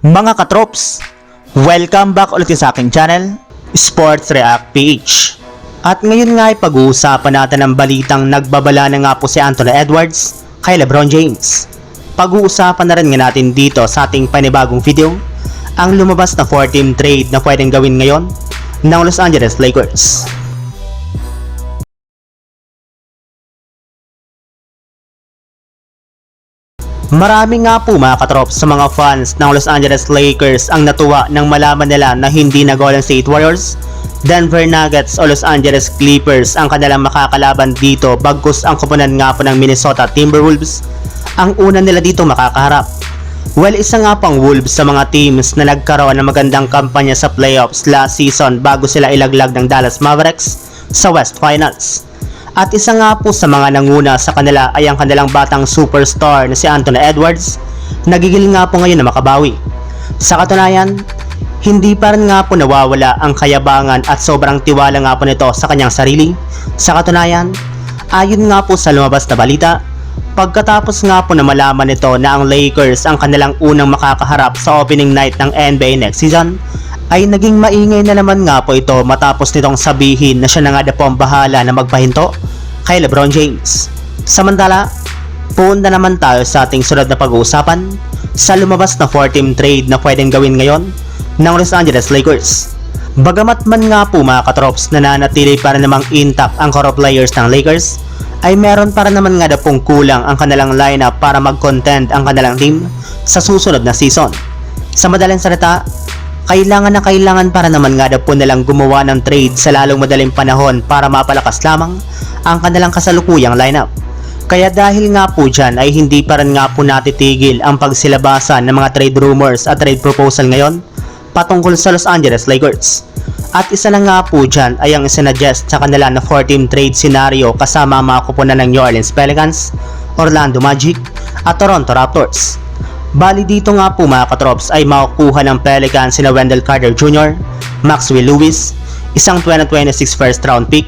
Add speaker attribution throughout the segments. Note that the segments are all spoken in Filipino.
Speaker 1: Mga katrops, welcome back ulit sa aking channel, Sports React PH. At ngayon nga ay pag-uusapan natin ang balitang nagbabala na nga po si Anthony Edwards kay LeBron James. Pag-uusapan na rin nga natin dito sa ating panibagong video, ang lumabas na 4-team trade na pwedeng gawin ngayon ng Los Angeles Lakers. Marami nga po mga katrops sa mga fans ng Los Angeles Lakers ang natuwa nang malaman nila na hindi na Golden State Warriors, Denver Nuggets o Los Angeles Clippers ang kanilang makakalaban dito bagkus ang kupunan nga po ng Minnesota Timberwolves ang una nila dito makakaharap. Well, isa nga pang Wolves sa mga teams na nagkaroon ng magandang kampanya sa playoffs last season bago sila ilaglag ng Dallas Mavericks sa West Finals. At isa nga po sa mga nanguna sa kanila ay ang kanilang batang superstar na si Anthony Edwards. Nagigil nga po ngayon na makabawi. Sa katunayan, hindi pa rin nga po nawawala ang kayabangan at sobrang tiwala nga po nito sa kanyang sarili. Sa katunayan, ayon nga po sa lumabas na balita, pagkatapos nga po na malaman nito na ang Lakers ang kanilang unang makakaharap sa opening night ng NBA next season, ay naging maingay na naman nga po ito matapos nitong sabihin na siya na nga na po ang bahala na magpahinto kay Lebron James. Samantala, punta naman tayo sa ating sunod na pag-uusapan sa lumabas na 4-team trade na pwedeng gawin ngayon ng Los Angeles Lakers. Bagamat man nga po mga katrops na nanatili para namang intact ang core players ng Lakers, ay meron para naman nga na pong kulang ang kanilang lineup para mag-contend ang kanilang team sa susunod na season. Sa madaling salita, kailangan na kailangan para naman nga daw po nilang gumawa ng trade sa lalong madaling panahon para mapalakas lamang ang kanilang kasalukuyang lineup. Kaya dahil nga po dyan ay hindi pa rin nga po natitigil ang pagsilabasan ng mga trade rumors at trade proposal ngayon patungkol sa Los Angeles Lakers. At isa na nga po dyan ay ang isinuggest sa kanila na 4-team trade scenario kasama ang mga kupunan ng New Orleans Pelicans, Orlando Magic at Toronto Raptors. Bali dito nga po mga katrops ay makukuha ng Pelicans sina Wendell Carter Jr., Maxwell Lewis, isang 2026 first round pick,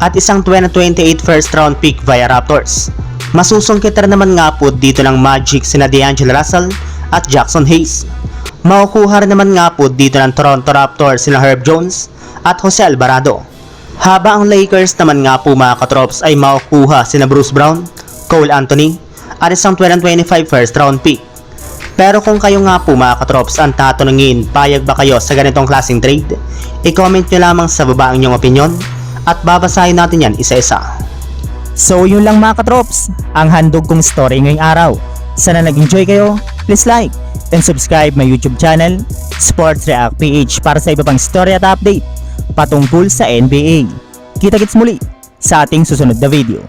Speaker 1: at isang 2028 first round pick via Raptors. Masusungkit naman nga po dito ng Magic sina D'Angelo Russell at Jackson Hayes. Makukuha rin naman nga po dito ng Toronto Raptors sina Herb Jones at Jose Alvarado. Haba ang Lakers naman nga po mga katrops ay makukuha sina Bruce Brown, Cole Anthony, at isang 2025 first round pick. Pero kung kayo nga po mga katrops ang tatanungin, payag ba kayo sa ganitong klaseng trade? I-comment nyo lamang sa baba ang inyong opinion at babasahin natin yan isa-isa.
Speaker 2: So yun lang mga katrops, ang handog kong story ngayong araw. Sana nag-enjoy kayo, please like and subscribe my YouTube channel, Sports React PH para sa iba pang story at update patungkol sa NBA. Kita-kits muli sa ating susunod na video.